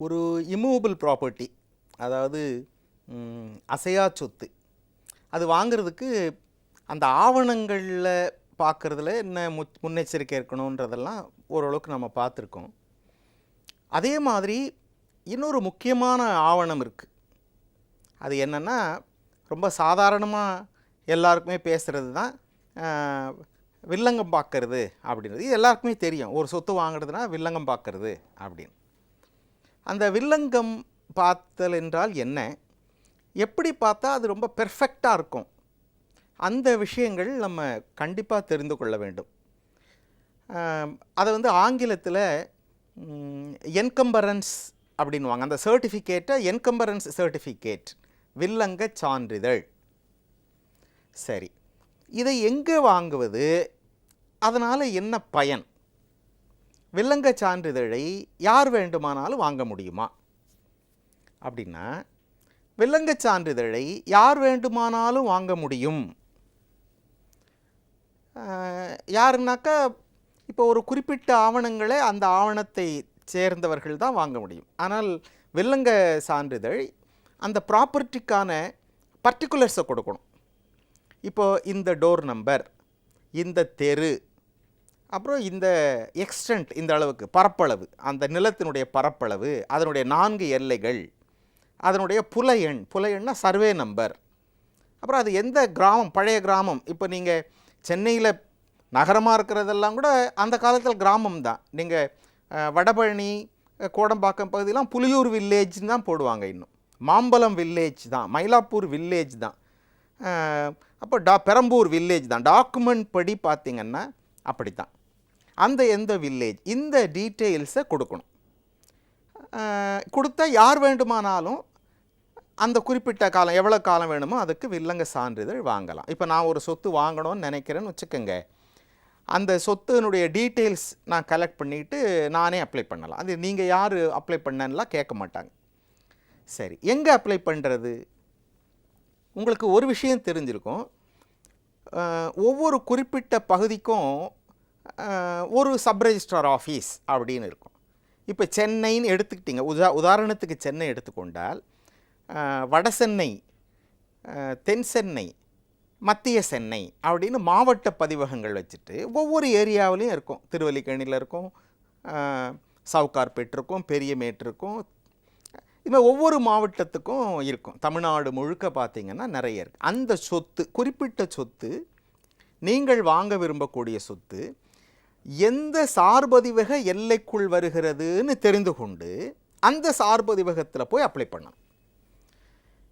ஒரு immovable property அதாவது அசையா சொத்து. அது வாங்குறதுக்கு அந்த ஆவணங்களில் பார்க்குறதுல என்ன மு முன்னெச்சரிக்கை இருக்கணுன்றதெல்லாம் ஓரளவுக்கு நம்ம பார்த்துருக்கோம் அதே மாதிரி இன்னொரு முக்கியமான ஆவணம் இருக்குது அது என்னென்னா ரொம்ப சாதாரணமாக எல்லாருக்குமே பேசுகிறது தான் வில்லங்கம் பார்க்கறது அப்படின்றது. எல்லாருக்குமே தெரியும். ஒரு சொத்து வாங்குறதுனா வில்லங்கம் பார்க்கறது அப்படின்னு. அந்த வில்லங்கம் பார்த்தல் என்றால் என்ன? எப்படி பார்த்தா அது ரொம்ப பெர்ஃபெக்டாக இருக்கும். அந்த விஷயங்கள் நம்ம கண்டிப்பாக தெரிந்து கொள்ள வேண்டும். அதை வந்து ஆங்கிலத்தில் என்கம்பரன்ஸ் அப்படின்வாங்க அந்த சர்டிஃபிகேட்டை என்கம்பரன்ஸ் சர்டிஃபிகேட் வில்லங்க சான்றிதழ். சரி இதை எங்கே வாங்குவது? அதனால் என்ன பயன்? வில்லங்க சான்றிதழை யார் வேண்டுமானாலும் வாங்க முடியுமா? அப்படின்னா வில்லங்க சான்றிதழை யார் வேண்டுமானாலும் வாங்க முடியும். யாருனாக்கா யாருன்னாக்கா இப்போ ஒரு குறிப்பிட்ட ஆவணங்களை அந்த ஆவணத்தை சேர்ந்தவர்கள் தான் வாங்க முடியும். ஆனால் வில்லங்க சான்றிதழ் அந்த ப்ராப்பர்ட்டிக்கான பர்டிகுலர்ஸை கொடுக்கணும். இப்போ இந்த டோர் நம்பர் இந்த தெரு அப்புறம் இந்த எக்ஸ்டென்ட் இந்த அளவுக்கு பரப்பளவு அந்த நிலத்தினுடைய பரப்பளவு அதனுடைய நான்கு எல்லைகள் அதனுடைய புல எண் புல எண்ணா சர்வே நம்பர் அப்புறம் அது எந்த கிராமம் பழைய கிராமம்? இப்போ நீங்கள் சென்னையில் நகரமாக இருக்கிறதெல்லாம் கூட அந்த காலத்தில் கிராமம் தான். நீங்கள் வடபழனி கோடம்பாக்கம் பகுதியெலாம் புலியூர் வில்லேஜ்னு தான் போடுவாங்க இன்னும். மாம்பலம் வில்லேஜ் தான் மயிலாப்பூர் வில்லேஜ் தான். அப்போ டா பெரம்பூர் வில்லேஜ் தான். டாக்குமெண்ட் படி பார்த்திங்கன்னா அப்படி தான் அந்த எந்த வில்லேஜ் இந்த டீட்டெயில்ஸை கொடுக்கணும். கொடுத்தா யார் வேண்டுமானாலும் அந்த குறிப்பிட்ட காலம் எவ்வளோ காலம் வேணுமோ அதுக்கு வில்லங்க சான்றிதழ் வாங்கலாம். இப்போ நான் ஒரு சொத்து வாங்கணும்னு நினைக்கிறேன்னு வச்சுக்கோங்க. அந்த சொத்துனுடைய டீட்டெயில்ஸ் நான் கலெக்ட் பண்ணிவிட்டு நானே அப்ளை பண்ணலாம். அது நீங்கள் யார் அப்ளை பண்ணலாம் கேட்க மாட்டாங்க. சரி எங்கே அப்ளை பண்ணுறது உங்களுக்கு ஒரு விஷயம் தெரிஞ்சிருக்கும். ஒவ்வொரு குறிப்பிட்ட பகுதிக்கும் ஒரு சப்ரெஜிஸ்ட்ரார் ஆஃபீஸ் அப்படின்னு இருக்கும். இப்போ சென்னைன்னு எடுத்துக்கிட்டிங்க. உதா உதாரணத்துக்கு சென்னை எடுத்துக்கொண்டால் வட சென்னை தென் சென்னை மத்திய சென்னை அப்படின்னு மாவட்ட பதிவகங்கள் வச்சுட்டு ஒவ்வொரு ஏரியாவிலையும் இருக்கும். திருவல்லிக்கேணியில் இருக்கும் சவுகார்பேட் இருக்கும் பெரியமேட் இருக்கும். இது ஒவ்வொரு மாவட்டத்துக்கும் இருக்கும். தமிழ்நாடு முழுக்க பார்த்திங்கன்னா நிறைய இருக்குது அந்த சொத்து குறிப்பிட்ட சொத்து நீங்கள் வாங்க விரும்பக்கூடிய சொத்து எந்த சார்பதிவக எல்லைக்குள் வருகிறதுன்னு தெரிந்து கொண்டு அந்த சார்பதிவகத்தில் போய் அப்ளை பண்ணணும்.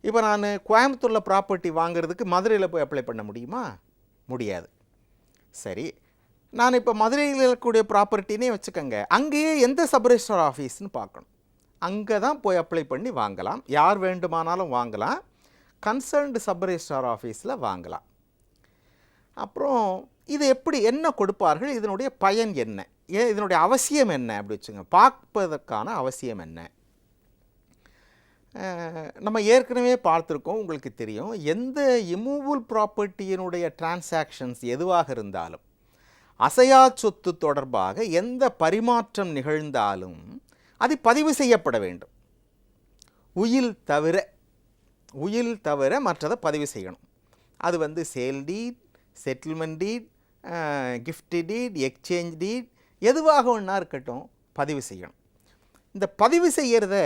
இப்போ நான் கோயம்புத்தூரில் ப்ராப்பர்ட்டி வாங்குறதுக்கு மதுரையில் போய் அப்ளை பண்ண முடியுமா? முடியாது. சரி நான் இப்போ மதுரையில் இருக்கக்கூடிய ப்ராப்பர்ட்டினே வச்சுக்கோங்க. அங்கேயே எந்த சப் ஆஃபீஸ்னு பார்க்கணும். அங்கே தான் போய் அப்ளை பண்ணி வாங்கலாம். யார் வேண்டுமானாலும் வாங்கலாம். கன்சர்ன்டு சப் ஆஃபீஸில் வாங்கலாம். அப்புறம் இது எப்படி என்ன கொடுப்பார்கள் இதனுடைய பயன் என்ன? ஏன் இதனுடைய அவசியம் என்ன அப்படி வச்சுங்க. பார்ப்பதற்கான அவசியம் என்ன? நம்ம ஏற்கனவே பார்த்துருக்கோம் உங்களுக்கு தெரியும். எந்த இமூவல் ப்ராப்பர்ட்டியினுடைய டிரான்சாக்ஷன்ஸ் எதுவாக இருந்தாலும் அசையா சொத்து தொடர்பாக எந்த பரிமாற்றம் நிகழ்ந்தாலும் அது பதிவு செய்யப்பட வேண்டும். உயில் தவிர உயில் தவிர மற்றதை பதிவு செய்யணும். அது வந்து sale deed settlement deed gift deed exchange deed எதுவாக ஒன்றா இருக்கட்டும் பதிவு செய்யணும். இந்த பதிவு செய்கிறத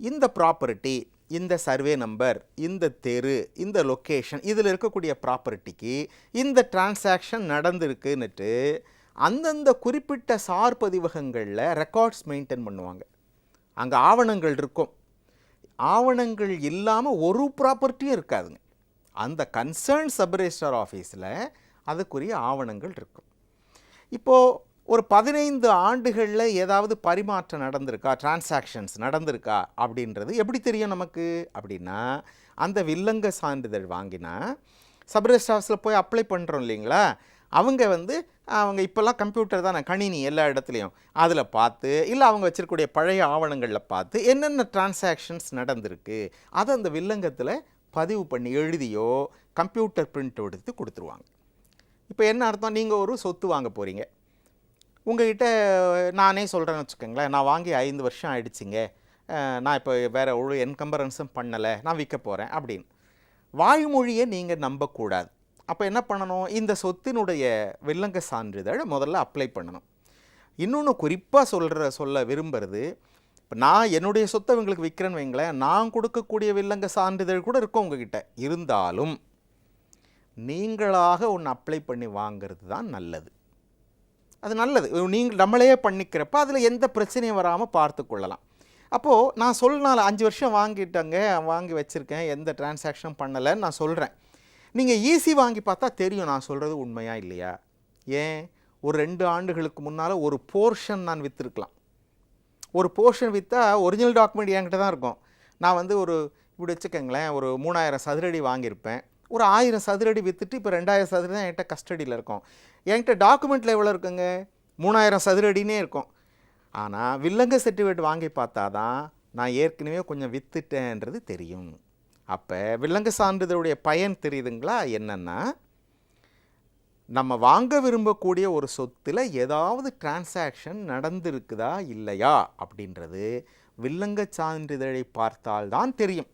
இந்த ப்ராப்பர்ட்டி இந்த சர்வே நம்பர் இந்த தெரு இந்த லொக்கேஷன் இதில் இருக்கக்கூடிய ப்ராப்பர்ட்டிக்கு இந்த டிரான்சாக்ஷன் நடந்திருக்குன்னுட்டு அந்தந்த குறிப்பிட்ட சார் பதிவகங்களில் ரெக்கார்ட்ஸ் மெயின்டைன் பண்ணுவாங்க. அங்கே ஆவணங்கள் இருக்கும். ஆவணங்கள் இல்லாமல் ஒரு ப்ராப்பர்ட்டியும் இருக்காதுங்க. அந்த கன்சர்ன் சப் ஆஃபீஸில் அதுக்குரிய ஆவணங்கள் இருக்கும். இப்போது ஒரு பதினைந்து ஆண்டுகளில் ஏதாவது பரிமாற்றம் நடந்திருக்கா? டிரான்சாக்ஷன்ஸ் நடந்திருக்கா? அப்படின்றது எப்படி தெரியும் நமக்கு? அப்படின்னா அந்த வில்லங்க சான்றிதழ் வாங்கினா சப் ஆஃபீஸில் போய் அப்ளை பண்ணுறோம் இல்லைங்களா? அவங்க வந்து அவங்க இப்போல்லாம் கம்ப்யூட்டர் தானே கணினி எல்லா இடத்துலையும். அதில் பார்த்து இல்லை அவங்க வச்சிருக்கக்கூடிய பழைய ஆவணங்களில் பார்த்து என்னென்ன டிரான்சாக்ஷன்ஸ் நடந்திருக்கு? அதை அந்த வில்லங்கத்தில் பதிவு பண்ணி எழுதியோ கம்ப்யூட்டர் பிரிண்ட் எடுத்து கொடுத்துருவாங்க. இப்போ என்ன அர்த்தம்? நீங்கள் ஒரு சொத்து வாங்க போகிறீங்க உங்ககிட்ட நானே சொல்கிறேன்னு வச்சுக்கோங்களேன். நான் வாங்கி ஐந்து வருஷம் ஆயிடுச்சுங்க. நான் இப்போ வேறு ஒரு என்கம்பரன்ஸும் பண்ணலை. நான் விற்க போகிறேன் அப்படின்னு. வாய்மொழியை நீங்கள் நம்பக்கூடாது. அப்போ என்ன பண்ணணும்? இந்த சொத்தினுடைய வில்லங்க சான்றிதழை முதல்ல அப்ளை பண்ணணும். இன்னொன்று குறிப்பாக சொல்கிற சொல்ல விரும்புறது இப்போ நான் என்னுடைய சொத்தை இவங்களுக்கு விற்கிறேன்னு வைங்களேன் நான் கொடுக்கக்கூடிய வில்லங்க சான்றிதழ் கூட இருக்கும் உங்ககிட்ட. இருந்தாலும் நீங்களாக ஒன்று அப்ளை பண்ணி வாங்கிறது தான் நல்லது. அது நல்லது. நீங்கள் நம்மளே பண்ணிக்கிறப்ப அதில் எந்த பிரச்சனையும் வராமல் பார்த்து கொள்ளலாம். அப்போது நான் சொல்லினால அஞ்சு வருஷம் வாங்கிட்டேங்க வாங்கி வச்சுருக்கேன் எந்த டிரான்சாக்ஷனும் பண்ணலைன்னு நான் சொல்கிறேன் நீங்கள் ஈஸி வாங்கி பார்த்தா தெரியும் நான் சொல்கிறது உண்மையாக இல்லையா? ஏன்? ஒரு ரெண்டு ஆண்டுகளுக்கு முன்னால் ஒரு போர்ஷன் நான் விற்றுருக்கலாம் ஒரு போர்ஷன் விற்றா ஒரிஜினல் டாக்குமெண்ட் என்கிட்ட தான் இருக்கும். நான் வந்து ஒரு இப்படி வச்சுக்கோங்களேன் ஒரு மூணாயிரம் சதுரடி வாங்கியிருப்பேன். ஒரு ஆயிரம் சதுரடி விற்றுட்டு இப்போ ரெண்டாயிரம் சதுரடி தான் என்கிட்ட கஸ்டடியில் இருக்கும். என்கிட்ட டாக்குமெண்ட்டில் எவ்வளோ இருக்குங்க? மூணாயிரம் சதுரடினே இருக்கும். ஆனால் வில்லங்க சர்டிஃபிகேட் வாங்கி பார்த்தா தான் நான் ஏற்கனவே கொஞ்சம் விற்றுட்டேன்றது தெரியும். அப்போ வில்லங்க சான்றிதழுடைய பயன் தெரியுதுங்களா? என்னென்னா நம்ம வாங்க விரும்பக்கூடிய ஒரு சொத்தில் ஏதாவது டிரான்சாக்ஷன் நடந்திருக்குதா இல்லையா அப்படின்றது வில்லங்க சான்றிதழை பார்த்தால்தான் தெரியும்.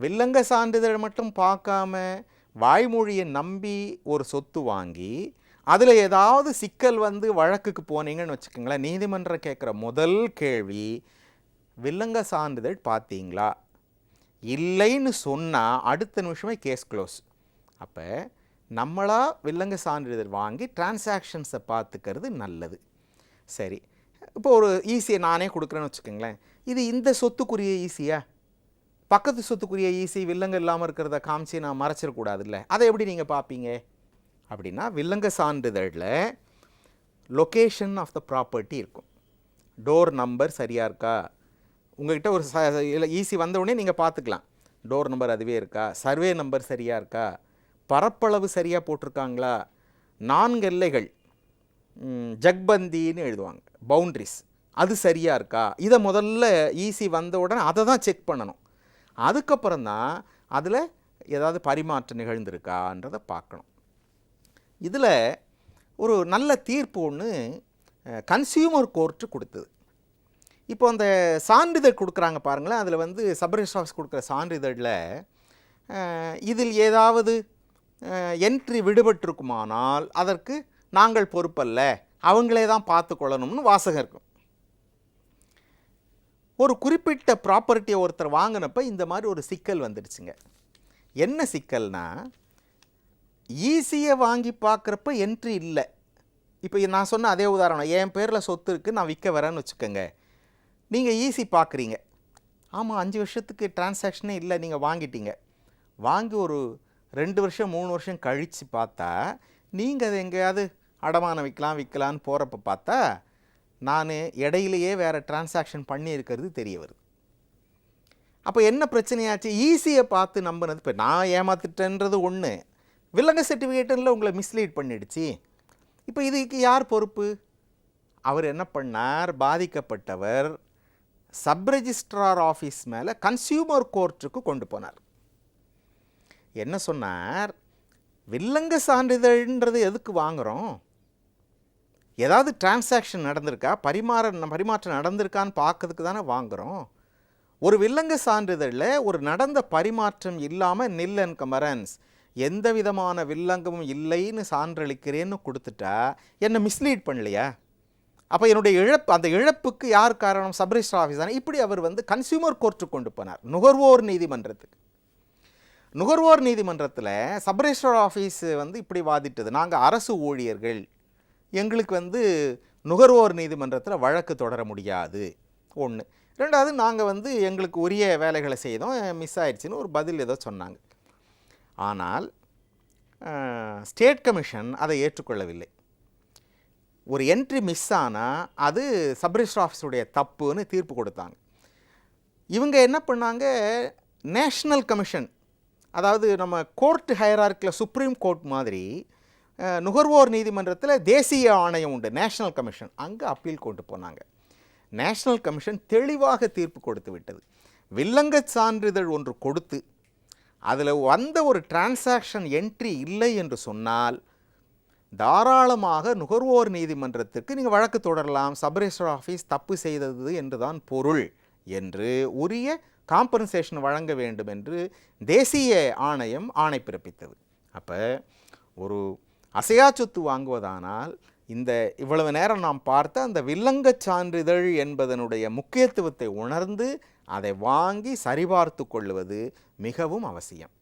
வில்லங்க சான்றிதழ் மட்டும் பார்க்காம வாய்மொழியை நம்பி ஒரு சொத்து வாங்கி அதில் ஏதாவது சிக்கல் வந்து வழக்குக்கு போனீங்கன்னு வச்சுக்கோங்களேன் நீதிமன்றம் கேட்குற முதல் கேள்வி வில்லங்க சான்றிதழ் பார்த்தீங்களா? இல்லைன்னு சொன்னால் அடுத்த நிமிஷமே கேஸ் க்ளோஸ். அப்போ நம்மளாக வில்லங்க சான்றிதழ் வாங்கி டிரான்சாக்ஷன்ஸை பார்த்துக்கிறது நல்லது. சரி. இப்போ ஒரு ஈஸியை நானே கொடுக்குறேன்னு வச்சுக்கோங்களேன். இது இந்த சொத்துக்குரிய ஈஸியா பக்கத்து சொத்துக்குரிய ஈஸி வில்லங்க இல்லாமல் இருக்கிறத காமிச்சு நான் மறைச்சிடக்கூடாதுல்ல? அதை எப்படி நீங்கள் பார்ப்பீங்க? அப்படின்னா வில்லங்க சான்றிதழில் லொக்கேஷன் ஆஃப் த ப்ராப்பர்ட்டி இருக்கும். டோர் நம்பர் சரியாக இருக்கா? உங்ககிட்ட ஒரு ச இல்லை ஈஸி வந்தவுடனே நீங்கள் பார்த்துக்கலாம். டோர் நம்பர் அதுவே இருக்கா? சர்வே நம்பர் சரியாக இருக்கா? பரப்பளவு சரியாக போட்டிருக்காங்களா? நான்கு எல்லைகள். ஜக்பந்தின்னு எழுதுவாங்க. பவுண்ட்ரிஸ். அது சரியாக இருக்கா? இதை முதல்ல ஈஸி வந்த உடனே அதை தான் செக் பண்ணணும். அதுக்கப்புறம் தான் அதில் ஏதாவது பரிமாற்றம் நிகழ்ந்திருக்கான்றதை பார்க்கணும். இதில் ஒரு நல்ல தீர்ப்பு ஒன்று கன்சியூமர் கோர்ட்டு கொடுத்தது. இப்போ அந்த சான்றிதழ் கொடுக்குறாங்க பாருங்களேன். அதில் வந்து சப் ரெஜிஸ்டர் ஆஃபீஸ் கொடுக்குற சான்றிதழில் இதில் ஏதாவது என்ட்ரி விடுபட்டிருக்குமானால் அதற்கு நாங்கள் பொறுப்பல்ல. அவங்களே தான் பார்த்து கொள்ளணும்னு வாசகம் இருக்கும். ஒரு குறிப்பிட்ட ப்ராப்பர்ட்டியை ஒருத்தர் வாங்கினப்ப இந்த மாதிரி ஒரு சிக்கல் வந்துடுச்சுங்க. என்ன சிக்கல்னா ஈஸியை வாங்கி பார்க்குறப்ப என்ட்ரி இல்லை. இப்போ நான் சொன்ன அதே உதாரணம். என் பேரில் சொத்து இருக்குது நான் விற்க வரேன்னு வச்சுக்கோங்க. நீங்கள் ஈஸி பார்க்குறீங்க. ஆமாம் அஞ்சு வருஷத்துக்கு டிரான்சாக்ஷனே இல்லை நீங்கள் வாங்கிட்டீங்க. வாங்கி ஒரு ரெண்டு வருஷம் மூணு வருஷம் கழித்து பார்த்தா நீங்கள் அதை எங்கேயாவது அடமானம் விற்கலாம் விற்கலான்னு போகிறப்ப பார்த்தா நான் இடையிலேயே வேறு டிரான்சாக்ஷன் பண்ணியிருக்கிறது தெரிய வருது. அப்போ என்ன பிரச்சனையாச்சு? ஈஸியை பார்த்து நம்பினது இப்போ நான் ஏமாத்திட்டேன்றது ஒன்று வில்லங்க சர்டிஃபிகேட்டில் உங்களை மிஸ்லீட் பண்ணிடுச்சு. இப்போ இதுக்கு யார் பொறுப்பு? அவர் என்ன பண்ணார்? பாதிக்கப்பட்டவர் சப்ரெஜிஸ்ட்ரார் ஆஃபீஸ் மேலே கன்சியூமர் கோர்ட்டுக்கு கொண்டு போனார். என்ன சொன்னார்? வில்லங்க சான்றிதழ்ன்றது எதுக்கு வாங்குகிறோம் ஏதாவது டிரான்சாக்ஷன் நடந்திருக்கா? பரிமாற பரிமாற்றம் நடந்திருக்கான்னு பார்க்கறதுக்கு தானே வாங்குகிறோம் ஒரு வில்லங்க சான்றிதழில் ஒரு நடந்த பரிமாற்றம் இல்லாமல் நில் அண்ட் கமரன்ஸ் எந்த விதமான வில்லங்கமும் இல்லைன்னு சான்றளிக்கிறேன்னு கொடுத்துட்டா என்னை மிஸ்லீட் பண்ணலையா? அப்போ என்னுடைய இழப்பு அந்த இழப்புக்கு யார் காரணம்? சப்ரிஸ்டர் ஆஃபீஸ் தானே. இப்படி அவர் வந்து கன்சியூமர் கோர்ட்டுக்கு கொண்டு போனார். நுகர்வோர் நீதிமன்றத்துக்கு. நுகர்வோர் நீதிமன்றத்தில் சப் ஆஃபீஸ் வந்து இப்படி வாதிட்டது. நாங்கள் அரசு ஊழியர்கள். எங்களுக்கு வந்து நுகர்வோர் நீதிமன்றத்தில் வழக்கு தொடர முடியாது. ஒன்று ரெண்டாவது நாங்கள் வந்து எங்களுக்கு உரிய வேலைகளை செய்தோம். மிஸ் ஆயிடுச்சுன்னு ஒரு பதில் ஏதோ சொன்னாங்க. ஆனால் ஸ்டேட் கமிஷன் அதை ஏற்றுக்கொள்ளவில்லை. ஒரு என்ட்ரி மிஸ் ஆனால் அது சப்ரிஸ்டர் ஆஃபீஸுடைய தப்புன்னு தீர்ப்பு கொடுத்தாங்க. இவங்க என்ன பண்ணாங்க? நேஷ்னல் கமிஷன் அதாவது நம்ம கோர்ட் ஹையரார்க்கில் சுப்ரீம் கோர்ட் மாதிரி நுகர்வோர் நீதிமன்றத்தில் தேசிய ஆணையம் உண்டு நேஷ்னல் கமிஷன் அங்கே அப்பீல் கொண்டு போனாங்க. நேஷ்னல் கமிஷன் தெளிவாக தீர்ப்பு கொடுத்து விட்டது. வில்லங்கச் சான்றிதழ் ஒன்று கொடுத்து அதில் வந்த ஒரு டிரான்சாக்ஷன் என்ட்ரி இல்லை என்று சொன்னால் தாராளமாக நுகர்வோர் நீதிமன்றத்திற்கு நீங்கள் வழக்கு தொடரலாம் சப் ஆஃபீஸ் தப்பு செய்தது என்றுதான் பொருள் என்று உரிய காம்பன்சேஷன் வழங்க வேண்டும் என்று தேசிய ஆணையம் ஆணை பிறப்பித்தது. அப்போ ஒரு அசையா சொத்து வாங்குவதானால் இந்த இவ்வளவு நேரம் நாம் பார்த்த அந்த வில்லங்கச் சான்றிதழ் என்பதனுடைய முக்கியத்துவத்தை உணர்ந்து அதை வாங்கி சரிபார்த்து கொள்வது மிகவும் அவசியம்.